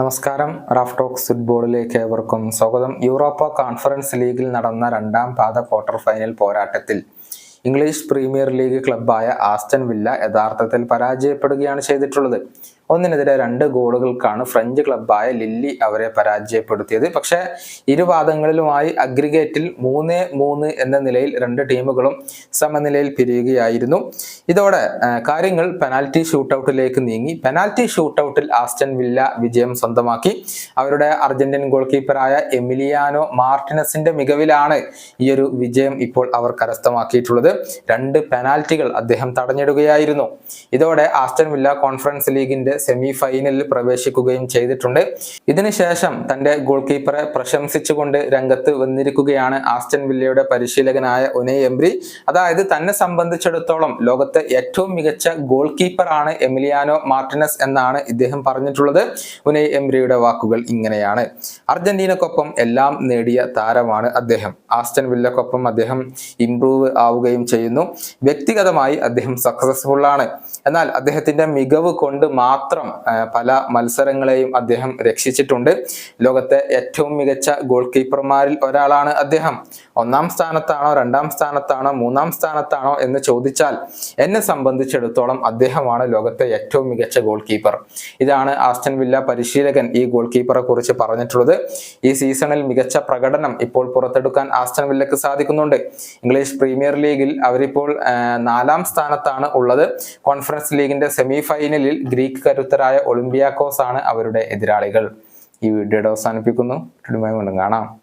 നമസ്കാരം. Raf talks ഫുട്ബോളിലേക്ക് ഏവർക്കും സ്വാഗതം. യൂറോപ്പ കോൺഫറൻസ് ലീഗിൽ നടന്ന രണ്ടാം പാദ ക്വാർട്ടർ ഫൈനൽ പോരാട്ടത്തിൽ ഇംഗ്ലീഷ് പ്രീമിയർ ലീഗ് ക്ലബ്ബായ ആസ്റ്റൺ വില്ല യഥാർത്ഥത്തിൽ പരാജയപ്പെടുകയാണ് ചെയ്തിട്ടുള്ളത്. ഒന്നിനെതിരെ രണ്ട് ഗോളുകൾക്കാണ് ഫ്രഞ്ച് ക്ലബായ ലില്ലി അവരെ പരാജയപ്പെടുത്തിയത്. പക്ഷെ ഇരുവാദങ്ങളിലുമായി അഗ്രിഗേറ്റിൽ മൂന്ന് മൂന്ന് എന്ന നിലയിൽ രണ്ട് ടീമുകളും സമനിലയിൽ പിരിയുകയായിരുന്നു. ഇതോടെ കാര്യങ്ങൾ പെനാൽറ്റി ഷൂട്ടൌട്ടിലേക്ക് നീങ്ങി. പെനാൽറ്റി ഷൂട്ടൌട്ടിൽ ആസ്റ്റൻ വില്ല വിജയം സ്വന്തമാക്കി. അവരുടെ അർജന്റീൻ ഗോൾ കീപ്പറായ എമിലിയാനോ മാർട്ടിനസിന്റെ മികവിലാണ് ഈ ഒരു വിജയം ഇപ്പോൾ അവർ കരസ്ഥമാക്കിയിട്ടുള്ളത്. രണ്ട് പെനാൽറ്റികൾ അദ്ദേഹം തടഞ്ഞിടുകയായിരുന്നു. ഇതോടെ ആസ്റ്റൻ വില്ല കോൺഫറൻസ് ലീഗിന്റെ സെമി ഫൈനലിൽ പ്രവേശിക്കുകയും ചെയ്തിട്ടുണ്ട്. ഇതിനുശേഷം തന്റെ ഗോൾ കീപ്പറെ പ്രശംസിച്ചുകൊണ്ട് രംഗത്ത് വന്നിരിക്കുകയാണ് ആസ്റ്റൻ വില്ലയുടെ പരിശീലകനായ ഒനെ എംബ്രി. അതായത് തന്നെ സംബന്ധിച്ചിടത്തോളം ലോകത്തെ ഏറ്റവും മികച്ച ഗോൾ കീപ്പറാണ് എമിലിയാനോ മാർട്ടിനസ് എന്നാണ് ഇദ്ദേഹം പറഞ്ഞിട്ടുള്ളത്. ഉനൈ എംബ്രിയുടെ വാക്കുകൾ ഇങ്ങനെയാണ്. അർജന്റീനക്കൊപ്പം എല്ലാം നേടിയ താരമാണ് അദ്ദേഹം. ആസ്റ്റൻ വില്ലക്കൊപ്പം അദ്ദേഹം ഇംപ്രൂവ് ആവുകയും ചെയ്യുന്നു. വ്യക്തിഗതമായി അദ്ദേഹം സക്സസ്ഫുൾ ആണ്. എന്നാൽ അദ്ദേഹത്തിന്റെ മികവ് കൊണ്ട് മാത്രം ആ, പല മത്സരങ്ങളെയും അദ്ദേഹം രക്ഷിച്ചിട്ടുണ്ട്. ലോകത്തെ ഏറ്റവും മികച്ച ഗോൾ കീപ്പർമാരിൽ ഒരാളാണ് അദ്ദേഹം. ഒന്നാം സ്ഥാനത്താണോ രണ്ടാം സ്ഥാനത്താണോ മൂന്നാം സ്ഥാനത്താണോ എന്ന് ചോദിച്ചാൽ എന്നെ സംബന്ധിച്ചിടത്തോളം അദ്ദേഹമാണ് ലോകത്തെ ഏറ്റവും മികച്ച ഗോൾ കീപ്പർ ഇതാണ് ആസ്റ്റൻ വില്ല പരിശീലകൻ ഈ ഗോൾ കീപ്പറെ കുറിച്ച് പറഞ്ഞിട്ടുള്ളത്. ഈ സീസണിൽ മികച്ച പ്രകടനം ഇപ്പോൾ പുറത്തെടുക്കാൻ ആസ്റ്റൻ വില്ലക്ക് സാധിക്കുന്നുണ്ട്. ഇംഗ്ലീഷ് പ്രീമിയർ ലീഗിൽ അവരിപ്പോൾ നാലാം സ്ഥാനത്താണ് ഉള്ളത്. കോൺഫറൻസ് ലീഗിന്റെ സെമി ഫൈനലിൽ ഗ്രീക്ക് കരുത്തരായ ഒളിമ്പിയാക്കോസ് ആണ് അവരുടെ എതിരാളികൾ. ഈ വീഡിയോയുടെ അവസാനിപ്പിക്കുന്നു. വീണ്ടും കാണാം.